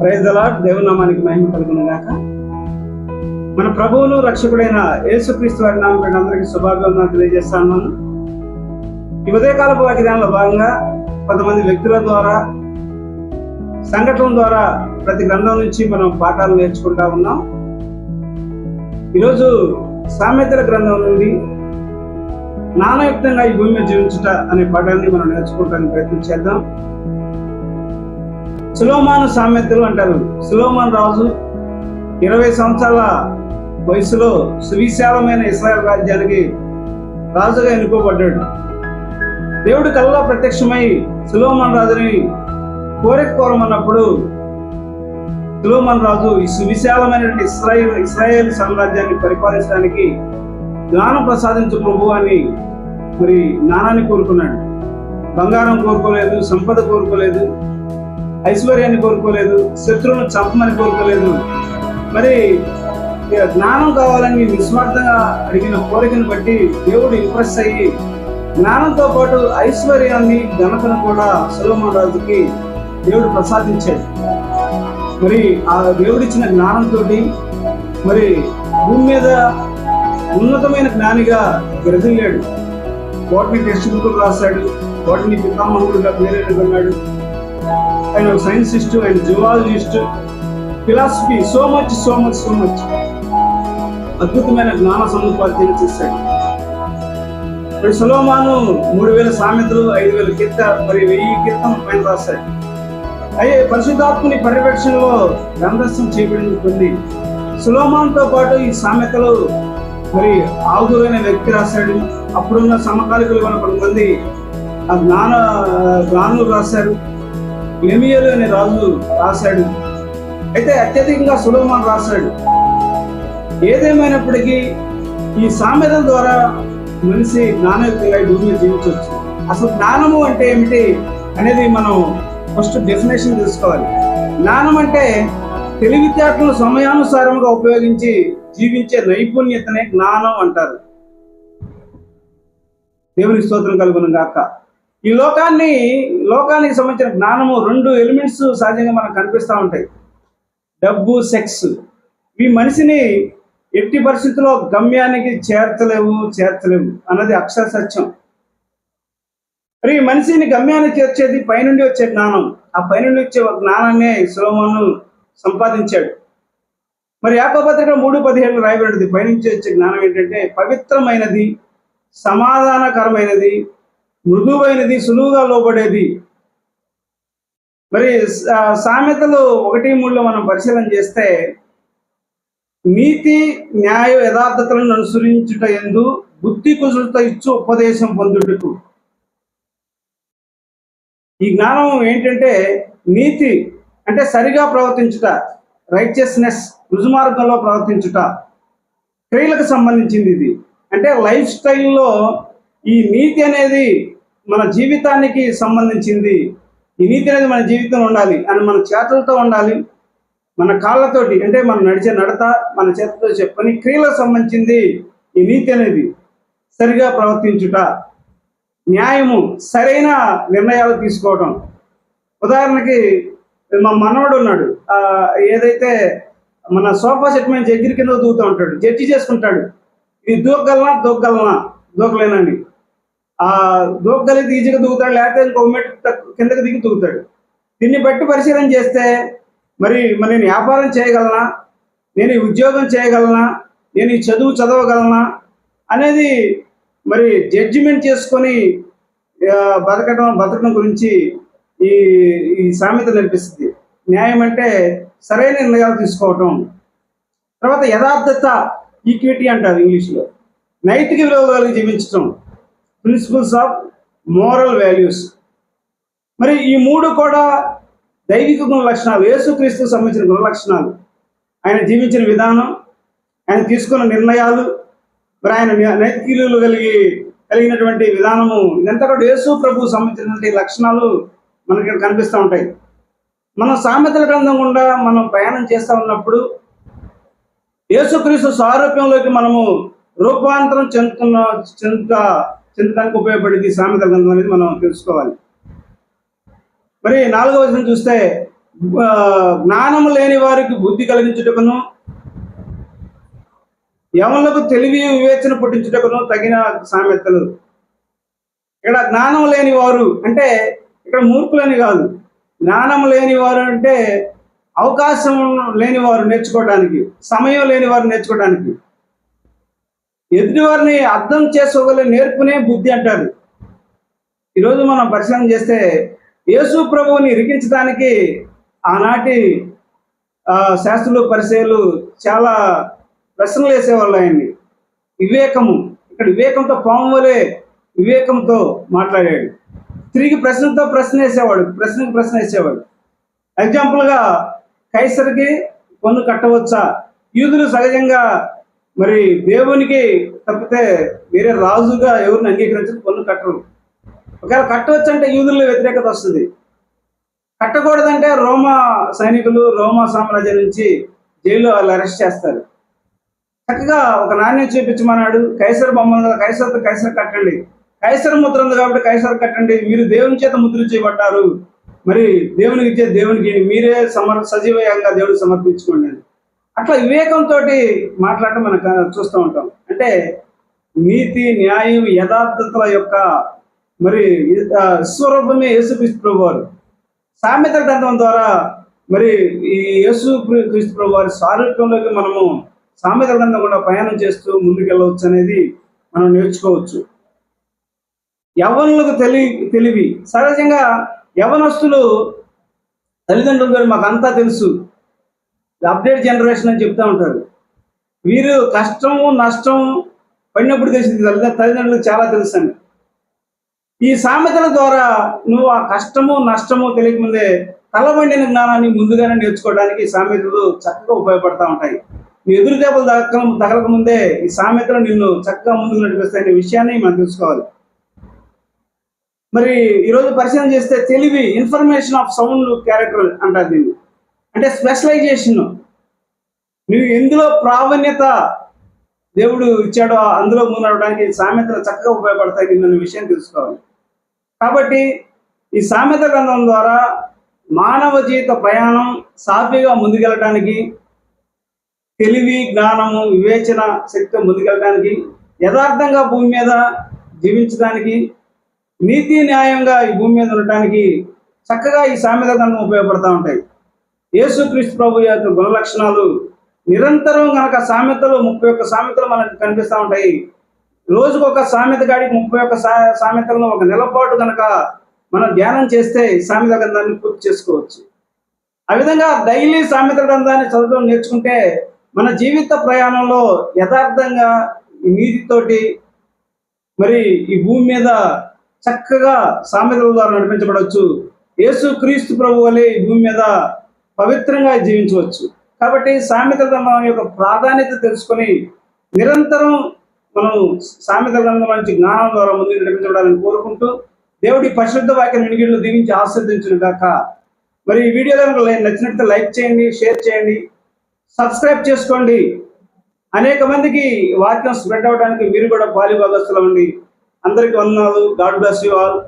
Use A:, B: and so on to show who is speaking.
A: Praise the Lord దేవునామానికి మహిమ కలుగును మన ప్రభువును రక్షకుడైన యేసుక్రీస్తు వారి నామపైన అందరికీ శుభాభివందనాలు తెలియజేస్తాను ఈ ఉదయకాలపు వాక్యాలలో భాగంగా కొంతమంది వ్యక్తుల ద్వారా సంఘటనల ద్వారా ప్రతి గ్రంథం నుంచి మనం పాఠాలు నేర్చుకుంటా ఉన్నాం. ఈరోజు సామెతల గ్రంథం నుండి నానయుక్తంగా ఈ భూమి మీద జీవించుట అనే పాఠాన్ని మనం నేర్చుకోవడానికి ప్రయత్నం చేద్దాం. సులోమాను సామెతలు అంటారు. సులోమాన్ రాజు ఇరవై సంవత్సరాల వయసులో సువిశాలమైన ఇస్రాయల్ రాజ్యానికి రాజుగా ఎన్నుకోబడ్డాడు. దేవుడు కళ్ళలో ప్రత్యక్షమై సులోమన్ రాజుని కోరిక కోరమన్నప్పుడు సులోమన్ రాజు ఈ సువిశాలమైనటువంటి ఇస్రాయల్ ఇస్రాయేల్ సామ్రాజ్యాన్ని పరిపాలించడానికి జ్ఞానం ప్రసాదించు ప్రభు అని మరి జ్ఞానాన్ని కోరుకున్నాడు. బంగారం కోరుకోలేదు సంపద కోరుకోలేదు ఐశ్వర్యాన్ని కోరుకోలేదు శత్రువును చంపమని కోరుకోలేదు మరి జ్ఞానం కావాలని నిస్వార్థంగా అడిగిన కోరికను బట్టి దేవుడు ఇంప్రెస్ అయ్యి జ్ఞానంతో పాటు ఐశ్వర్యాన్ని ఘనతను కూడా సులోమన్ రాజుకి దేవుడు ప్రసాదించాడు. మరి ఆ దేవుడిచ్చిన జ్ఞానంతో మరి భూమి మీద ఉన్నతమైన జ్ఞానిగా విరజిల్లాడు. వాటిని టెక్స్ట్ బుక్లు రాశాడు. వాటిని పితామహుడుగా పేరెట్టుకున్నాడు ఆయన ఒక సైన్సిస్ట్ ఆయన zoologist philosophy so much so much so much. అద్భుతమైన జ్ఞాన సముపార్జన చేశాడు మరి సులోమాను మూడు వేల సామెతలు ఐదు వేల కీర్త మరి వెయ్యి కీర్తన పైన రాశాడు అయ్యే పరిశుద్ధాత్మని పర్యవేక్షణలో గ్రంథస్థం చేయబడింది కొన్ని సులోమాన్తో పాటు ఈ సామెతలు మరి ఆగురైన వ్యక్తి రాశాడు. అప్పుడున్న సమకాలికలు కొంతమంది ఆ జ్ఞాన జ్ఞానులు రాశారు. ఎమియలు అనే రాజు రాశాడు. అయితే అత్యధికంగా సులోమాన్ రాశాడు. ఏదేమైనప్పటికీ ఈ సామెతల ద్వారా మనిషి జ్ఞానయుక్తంగా ఈ భూమి మీద జీవించవచ్చు. అసలు జ్ఞానము అంటే ఏమిటి అనేది మనం ఫస్ట్ డెఫినేషన్ తెలుసుకోవాలి. జ్ఞానం అంటే తెలివితేటలను సమయానుసారంగా ఉపయోగించి జీవించే నైపుణ్యతనే జ్ఞానం అంటారు. దేవుని స్తోత్రం కలుగును గాక. ఈ లోకాన్ని లోకానికి సంబంధించిన జ్ఞానము రెండు ఎలిమెంట్స్ సహజంగా మనకు కనిపిస్తూ ఉంటాయి. డబ్బు సెక్స్. ఈ మనిషిని ఎట్టి పరిస్థితుల్లో గమ్యానికి చేర్చలేవు చేర్చలేవు అన్నది అక్షర సత్యం. మరి ఈ మనిషిని గమ్యానికి చేర్చేది పైనుండి వచ్చే జ్ఞానం. ఆ పైనుండి వచ్చే జ్ఞానాన్నే సులోమను సంపాదించాడు. మరి యాకోపత్రిక మూడు పదిహేడు రాయబడినది. పైనుంచి వచ్చే జ్ఞానం ఏంటంటే పవిత్రమైనది సమాధానకరమైనది మృదువైనది సులువుగా లోబడేది. మరి సామెతలు ఒకటి మూడులో మనం పరిశీలన చేస్తే నీతి న్యాయ యథార్థతలను అనుసరించుట ఎందు బుద్ధి కుసులత ఇచ్చు ఉపదేశం పొందుటకు. ఈ జ్ఞానం ఏంటంటే నీతి అంటే సరిగా ప్రవర్తించుట రైచియస్నెస్ రుజుమార్గంలో ప్రవర్తించుట. క్రియలకు సంబంధించింది ఇది. అంటే లైఫ్ స్టైల్లో ఈ నీతి అనేది మన జీవితానికి సంబంధించింది ఈ నీతి అనేది మన జీవితంలో ఉండాలి అని మన చేతులతో ఉండాలి మన కాళ్ళతోటి అంటే మనం నడిచే నడత మన చేతితో చెప్పని క్రియలకు సంబంధించింది ఈ నీతి అనేది సరిగా ప్రవర్తించుట. న్యాయము సరైన నిర్ణయాలు తీసుకోవడం ఉదాహరణకి మా మనవడు ఉన్నాడు. ఏదైతే మన సోఫా సెట్ మీద జగ్గిరి కింద దూకుతూ ఉంటాడు జడ్జి చేసుకుంటాడు. ఇది దూకగలనా దూకగలనా దూకలేనని ఆ దూకగలిగి ఈజీగా దూకుతాడు లేకపోతే ఇంకో మెట్టు కిందకి దిగి దూకుతాడు. దీన్ని బట్టి పరిశీలన చేస్తే మరి మరి నేను వ్యాపారం చేయగలనా? నేను ఉద్యోగం చేయగలనా? నేను ఈ చదువు చదవగలనా? అనేది మరి జడ్జిమెంట్ చేసుకొని బతకడం బతకడం గురించి ఈ ఈ సామెత నేర్పిస్తుంది. న్యాయం అంటే సరైన నిర్ణయాలు తీసుకోవటం. తర్వాత యథార్థత ఈక్విటీ అంటారు ఇంగ్లీష్లో. నైతిక విలువలు కలిగి జీవించటం. ప్రిన్సిపల్స్ ఆఫ్ మోరల్ వాల్యూస్ మరి ఈ మూడు కూడా దైవిక గుణ లక్షణాలు యేసుక్రీస్తుకు సంబంధించిన గుణ లక్షణాలు ఆయన జీవించిన విధానం ఆయన తీసుకున్న నిర్ణయాలు మరి ఆయన నైతికీలు కలిగి కలిగినటువంటి విధానము ఇదంతా కూడా యేసు ప్రభు సంబంధించినటువంటి లక్షణాలు మనకి ఇక్కడ కనిపిస్తూ ఉంటాయి. మనం సామెతల గ్రంథం గుండా మనం ప్రయాణం చేస్తూ ఉన్నప్పుడు యేసుక్రీస్తు సారూప్యంలోకి మనము రూపాంతరం చెందుతున్న చెందుతా చెందడానికి ఉపయోగపడింది సామెత గ్రంథం అనేది మనం తెలుసుకోవాలి. మరి నాలుగవ వచనం చూస్తే జ్ఞానము లేని వారికి బుద్ధి కలిగించుటకును యవనులకు తెలివి వివేచన పుట్టించుటకును తగిన సామెతలు. ఇక్కడ జ్ఞానం లేని వారు అంటే ఇక్కడ మూర్ఖులని కాదు. జ్ఞానం లేని వారు అంటే అవకాశం లేని వారు నేర్చుకోవడానికి సమయం లేని వారు నేర్చుకోవడానికి ఎదుటివారిని అర్థం చేసుకోగల నేర్పునే బుద్ధి అంటారు. ఈరోజు మనం పరిశీలన చేస్తే యేసు ప్రభువుని ఇరికించడానికి ఆనాటి శాస్త్రులు పరిచయాలు చాలా ప్రశ్నలు వేసేవాళ్ళు ఆయన్ని. వివేకము ఇక్కడ వివేకంతో పాము వలె వివేకంతో మాట్లాడాడు. తిరిగి ప్రశ్నతో ప్రశ్న వేసేవాడు ప్రశ్నకు ప్రశ్న వేసేవాడు. ఎగ్జాంపుల్గా కైసరికి పన్ను కట్టవచ్చా? యూదులు సహజంగా మరి దేవునికి తప్పితే వేరే రాజుగా ఎవరిని అంగీకరించిన పన్ను కట్టరు. ఒకవేళ కట్టవచ్చు అంటే యూదుల్లో వ్యతిరేకత వస్తుంది. కట్టకూడదంటే రోమా సైనికులు రోమా సామ్రాజ్యం నుంచి జైల్లో వాళ్ళు అరెస్ట్ చేస్తారు. చక్కగా ఒక నాణ్యం చూపించమన్నాడు కైసర్ బొమ్మ కదా కైసర్ కైసర్ కట్టండి. కైసర్ ముద్ర ఉంది కాబట్టి కైసర్ కట్టండి. మీరు దేవుని చేత ముద్ర చేయబడ్డారు. మరి దేవునికి ఇచ్చే దేవునికి మీరే సమర్ సజీవంగా దేవుడు సమర్పించుకోండి అని. అట్లా వివేకంతో మాట్లాడటం మనం చూస్తూ ఉంటాం. అంటే నీతి న్యాయం యథార్థతల యొక్క మరి విశ్వరూపమే స్వరూపమే యేసుక్రీస్తు ప్రభు వారు సామెత గ్రంథం ద్వారా మరి ఈ యేసు క్రీస్తు ప్రభు వారి సారూప్యంలోకి మనము సామెత గ్రంథం కూడా ప్రయాణం చేస్తూ ముందుకెళ్ళవచ్చు అనేది మనం నేర్చుకోవచ్చు. యవనులకు తెలి తెలివి. సహజంగా యవనస్తులు తల్లిదండ్రులు గారు మాకు అంతా తెలుసు. అప్డేట్ జనరేషన్ అని చెప్తా ఉంటారు. వీరు కష్టము నష్టం పడినప్పుడు తెలిసింది తల్లి- తల్లిదండ్రులకు చాలా తెలుసు ఈ సామెతల ద్వారా నువ్వు ఆ కష్టము నష్టము తెలియకముందే తలబండిన జ్ఞానాన్ని ముందుగానే నేర్చుకోవడానికి సామెతలు చక్కగా ఉపయోగపడతా ఉంటాయి. నీ ఎదురు దెబ్బలు తగక తగలక ముందే ఈ సామెతలు నిన్ను చక్కగా ముందుకు నడిపిస్తాయనే విషయాన్ని మనం తెలుసుకోవాలి. మరి ఈరోజు పరిశీలన చేస్తే తెలివి ఇన్ఫర్మేషన్ ఆఫ్ సౌండ్ క్యారెక్టర్ అంటారు దీన్ని. అంటే స్పెషలైజేషన్ నువ్వు ఎందులో ప్రావీణ్యత దేవుడు ఇచ్చాడో అందులో ముందు సామెతలు చక్కగా ఉపయోగపడతాయి నిన్న విషయం తెలుసుకోవాలి. కాబట్టి ఈ సామెత గ్రంథం ద్వారా మానవ జీవిత ప్రయాణం సాఫీగా ముందుకెళ్ళడానికి తెలివి జ్ఞానము వివేచన శక్తి ముందుకెళ్ళడానికి యథార్థంగా భూమి మీద జీవించడానికి నీతి న్యాయంగా ఈ భూమి మీద ఉండటానికి చక్కగా ఈ సామెత గ్రంథం ఉపయోగపడతా ఉంటాయి. యేసుక్రీస్తు ప్రభు యొక్క గుణ లక్షణాలు నిరంతరం గనక సామెతలు ముప్పై ఒక్క సామెతలు మనకు కనిపిస్తూ ఉంటాయి. రోజుకు ఒక సామెత గాడికి ముప్పై ఒక్క సా సామెతలను ఒక నెలపాటు కనుక మనం ధ్యానం చేస్తే సామెత గ్రంథాన్ని పూర్తి చేసుకోవచ్చు. ఆ విధంగా డైలీ సామెత గ్రంథాన్ని చదవడం నేర్చుకుంటే మన జీవిత ప్రయాణంలో యథార్థంగా ఈ నీతితోటి మరి ఈ భూమి మీద చక్కగా సామెతల ద్వారా నడిపించబడవచ్చు. యేసు క్రీస్తు ప్రభు వలె ఈ భూమి మీద పవిత్రంగా జీవించవచ్చు. కాబట్టి సామెత గ్రంథం యొక్క ప్రాధాన్యత తెలుసుకొని నిరంతరం మనం సామెత గ్రంథం నుంచి జ్ఞానం ద్వారా ముందుకు నడిపించబడాలని కోరుకుంటూ దేవుడి పరిశుద్ధ వాక్యం వినిగిళ్ళు దీవించి ఆస్వాదించును గాక మరి ఈ వీడియోలో కనుక నచ్చినట్లయితే లైక్ చేయండి షేర్ చేయండి సబ్స్క్రైబ్ చేసుకోండి. అనేక మందికి వాక్యం స్ప్రెడ్ అవడానికి మీరు కూడా పాలిభాగస్తులు అండి. అందరికీ వందనాలు. God bless you all.